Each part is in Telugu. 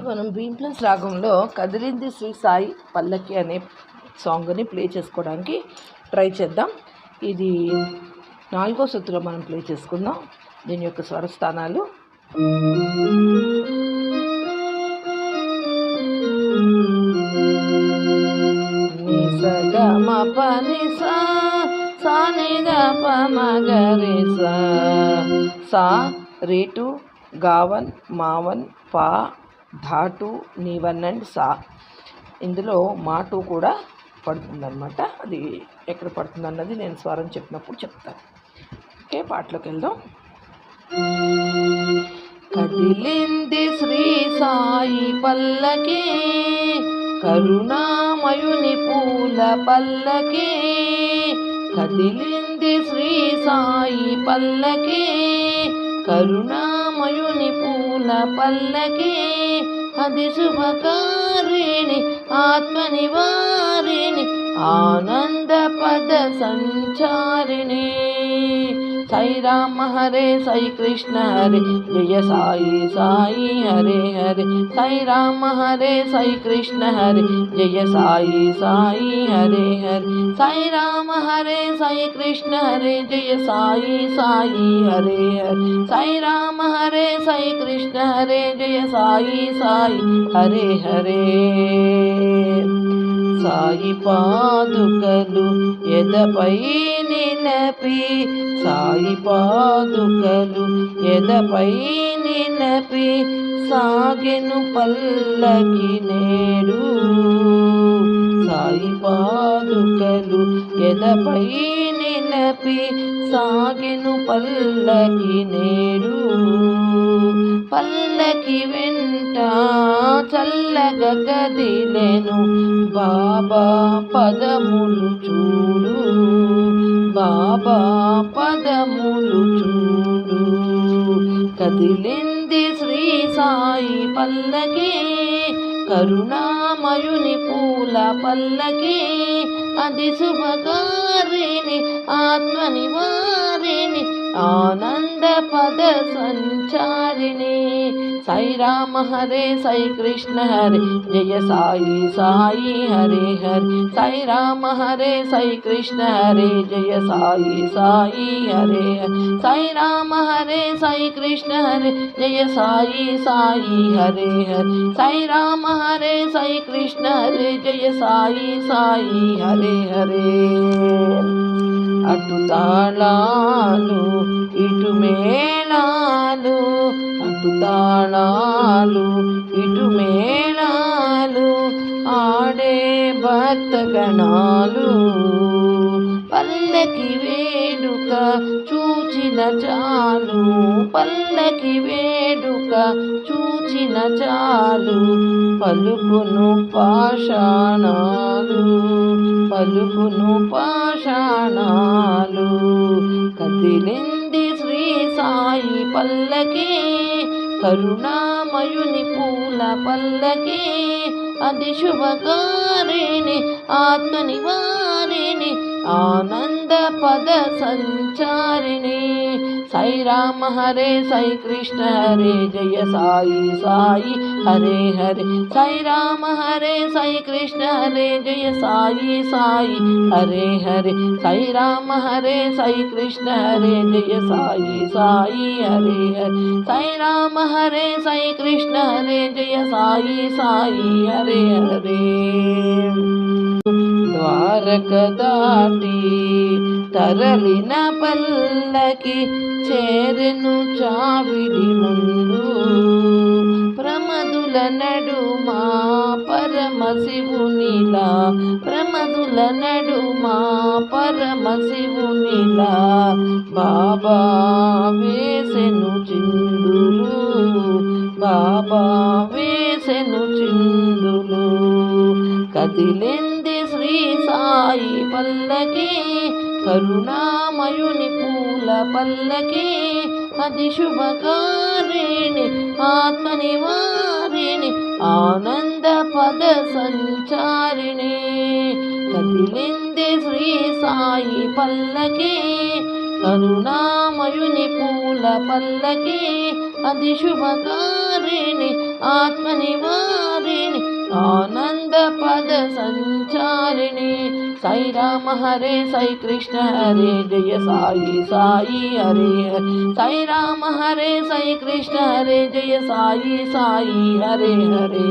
మనం బీమ్ ప్లస్ రాగంలో కదిలింది శ్రీ సాయి పల్లకి అనే సాంగ్ని ప్లే చేసుకోవడానికి ట్రై చేద్దాం. ఇది నాలుగో శృతిలో మనం ప్లే చేసుకుందాం. దీని యొక్క స్వరస్థానాలు. నిసగ సా సా సా రేటు గావన్ మావన్ పా ధాటు నీవన్ అండ్ సా. ఇందులో మాటు కూడా పడుతుందన్నమాట. అది ఎక్కడ పడుతుంది అన్నది నేను స్వరం చెప్పినప్పుడు చెప్తాను. ఓకే పాటలోకి వెళ్దాం. కదిలింది శ్రీ సాయి పల్లకి కరుణామయుని పూల పల్లకి. కదిలింది శ్రీ సాయి పల్లకి కరుణా పూల పల్లకి అది శుభకారిణి ఆత్మనివారిణి. ఆనంద పద సంచారిణి సాయి రామ హరే సాయి కృష్ణ హరే జయ సాయి సాయి హరే హరే. సాయి రామ హరే సాయి కృష్ణ హరే జయ సాయి సాయి హరే హరే. సాయి రామ హరే సాయి కృష్ణ హరే జయ సాయి సాయి హరే హరే. సాయి రామ హరే సాయి కృష్ణ హరే జయ సాయి సాయి హరే హరే. సాయి పాదుకలు ఎదపై నినపి. సాయి పాదుకలు ఎదపై నినపి. సాగెను పల్లకి నేడు. సాయి పాదుకలు ఎదపై నినపి. సాగెను పల్లకి నేడు. పల్లకి వెంట చల్లగా కదిలెను బాబా పదములు చూడు. బాబా పదములు చూడు. కదిలింది శ్రీ సాయి పల్లకి కరుణామయుని పూల పల్లకి అది శుభకారిణి ఆత్మనివారిణి ఆనంద పద సంచారిణి సాయి రామ హరే సాయి కృష్ణ హరే జయ సాయి సాయి హరే హరే సాయి రామ హరే సాయి కృష్ణ హరే జయ సాయి సాయి హరే హరే సాయి రామ హరే సాయి కృష్ణ హరే జయ సాయి సాయి హరే హరే సాయి రామ హరే సాయి కృష్ణ హరే జయ సాయి సాయి హరే హరే అటు తాళాలు ఇటు మేళాలు అటు తాళాలు ఇటు మేళాలు ఆడే భక్త గణాలు పల్లకి వేడుక చూచిన చాలు పల్లకి వేడుక చూచిన చాలు పలుకును పాషాణాలు పలుకును పాషాణాలు. కదిలింది సాయి పల్లకి కరుణామయుని పూల పల్లకి అది శుభకారిణి ఆత్మనివారిణి ఆనంద పద సంచారిణి. సాయి రామ హరే సాయి కృష్ణ హరే జయ సాయి సాయి హరే హరే. సాయి రామ హరే సాయి కృష్ణ హరే జయ సాయి సాయి హరే హరే. సాయి రామ హరే సాయి కృష్ణ హరే జయ సాయి సాయి హరే హరే. సాయి రామ హరే సాయి కృష్ణ హరే జయ సాయి సాయి హరే హరే. ద్వారక దాటి తరలిన పల్లకి చేరెను చావిడి ముందు. ప్రమదుల నడుమా పరమశివునిలా ప్రమదుల నడుమా పరమశివునిలా బాబా వేసెను చిందులు బాబా వేసెను చిందులు. కదిలింది శ్రీ సాయి పల్లకే కరుణామయుని పూల పల్లకే అతి శుభకారిణి ఆత్మనివారిణి ఆనంద పద సంచారిణి. కదిలింది శ్రీ సాయి పల్లకే కరుణామయుని పూల పల్లకే అతి శుభకారిణి ఆత్మనివారిణి ఆనంద పద సంచారిణి సై రామ హరే సై కృష్ణ హరే జయ సాయి సాయి హరే సై రామ హరే సై కృష్ణ హరే జయ సాయి సాయి హరే హరే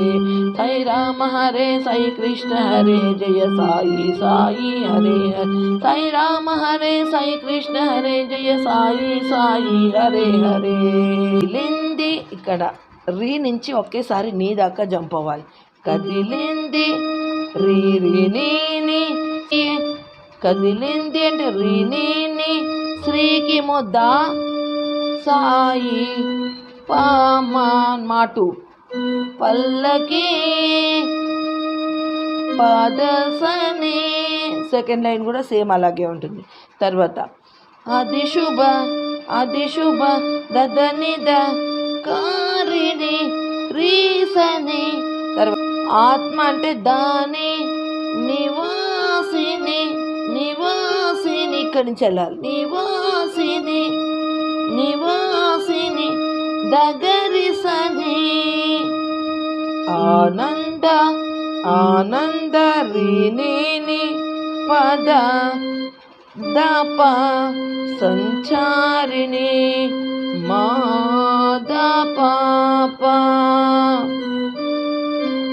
సై రామ హరే సై కృష్ణ హరే జయ సాయి సాయి హరే సై రామ హరే సై కృష్ణ హరే జయ సాయి సాయి హరే హరే లింది ఇక్కడ రీ నుంచి ఒకేసారి నీ దాకా జంప్ అవ్వాలి. కదిలింది రీ కదిలింది అంటే రీ శ్రీకి ముద్ద సాయి పామా మాటు. పల్లకి పాదసని. సెకండ్ లైన్ కూడా సేమ్ అలాగే ఉంటుంది. తర్వాత అది శుభ అది శుభ దదని ద కా తర్వాత ఆత్మ అంటే దాని నివాసిని నివాసిని ఇక్కడి నుంచి వెళ్ళాలి. నివాసిని నివాసిని దగ్గరి సని. ఆనంద ఆనంద పద దప సంచారిణి మాద పాప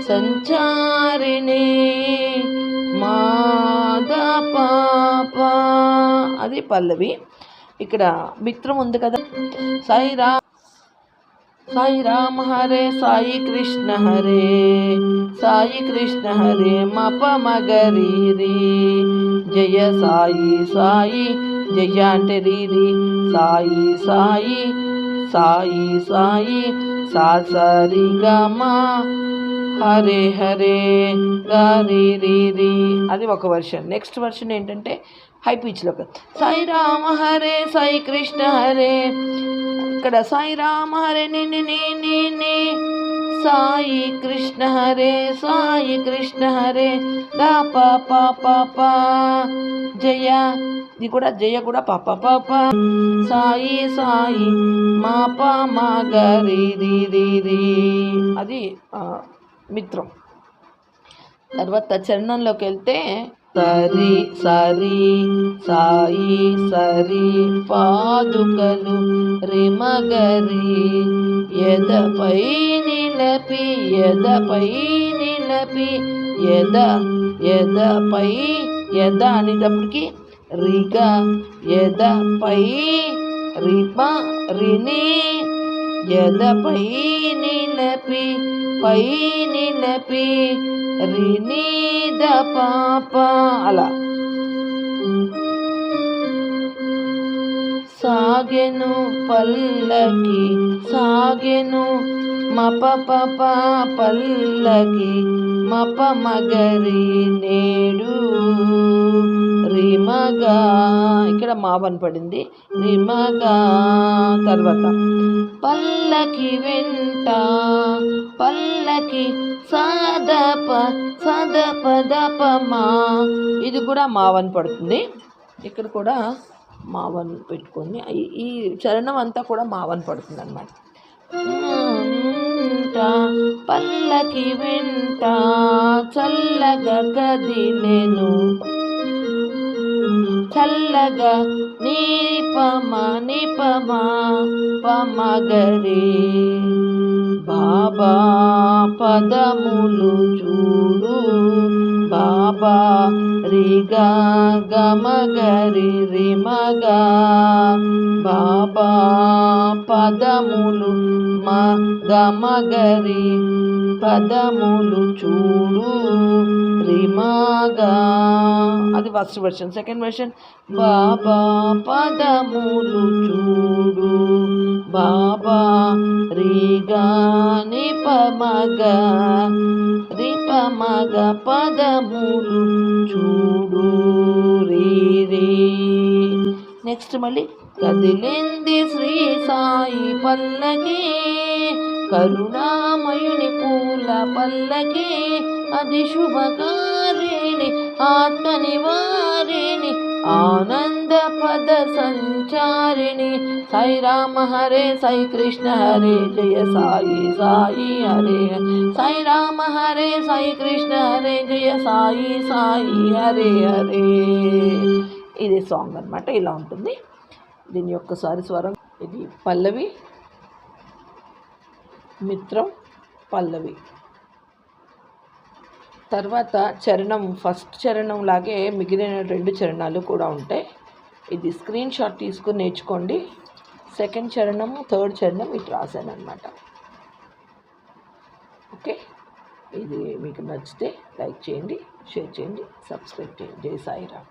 సంచారిణి మాద పాప. అది పల్లవి. ఇక్కడ మిత్రం ఉంది కదా. సాయిరా సాయి రామ హరే సాయి కృష్ణ హరే. సాయి కృష్ణ హరే మప మగరీరి. రీ జయ సాయి సాయి జయ అంటే రీరి. సాయి సాయి సాయి సాయి సా సరి హరే హరే గారి రీ రీ అది ఒక వర్షన్ నెక్స్ట్ వర్షన్ ఏంటంటే హై పిచ్లో సాయి రామ హరే సాయి కృష్ణ హరే. ఇక్కడ సాయి రామ హరే ని ని ని సాయి కృష్ణ హరే సాయి కృష్ణ హరే. దా పా పా పా పా. జయ. ఇది కూడా జయ కూడా పా పా పా పా. సాయి సాయి మా పా మా గరి రి రి అది మిత్రం. తర్వాత చరణంలోకి వెళ్తే సరి సరి సాయి సరి పాదుకలు రిమగరి ఎదపై నిలపి ఎదపై నిలపి ఎద ఎదపై ఎద అనేటప్పటికి రిగ ఎదపై రిప రిని ఎదపై నిలపి పై నిలపి రినీద పాప. అలా. సాగెను పల్లకి సాగెను మప పప పల్లకి మప మగరి నేడు. రిమగా. ఇక్కడ మావని పడింది. రిమగా. తర్వాత పల్లకి వెంట పల్లకి సదప సదప దపమా. ఇది కూడా మావని పడుతుంది. ఇక్కడ కూడా మావన్ పెట్టుకొని ఈ- చరణం అంతా కూడా మావన్ పడుతుంది అనమాట పల్లకి వెంట చల్లగా నేను చల్లగా నీపమ నిపమ పమగరే బాబా పదములు చూడు బాబా రిగా గమగరి రిమగా. బాబా పదములు మా గమగరి పదములు చూడు రిమగా. అది first version second version Baba పదములు చూడు బాబా రిగా నిపమగ రిపమగ పదములు చూడు రీ రీ నెక్స్ట్ మళ్ళీ కదిలింది శ్రీ సాయి పల్లకి కరుణామయుని పూల పల్లకి అది శుభకారిణి ఆత్మనివారిణి ఆనంద పద సంచారిణి. సాయి రామ హరే సాయి కృష్ణ హరే జయ సాయి సాయి హరే. సాయి రామ హరే సాయి కృష్ణ హరే జయ సాయి సాయి హరే హరే. ఇది సాంగ్ అనమాట ఇలా ఉంటుంది. దీని ఒక్కసారి స్వరం ఇది పల్లవి మిత్రం పల్లవి. తర్వాత చరణం ఫస్ట్ చరణం లాగే మిగిలిన రెండు చరణాలు కూడా ఉంటాయి. ఇది స్క్రీన్ షాట్ తీసుకుని నేర్చుకోండి. సెకండ్ చరణము థర్డ్ చరణం ఇటు రాశాను అనమాట ఓకే? ఇది మీకు నచ్చితే లైక్ చేయండి షేర్ చేయండి సబ్స్క్రైబ్ చేయండి. జై సాయిరామ్.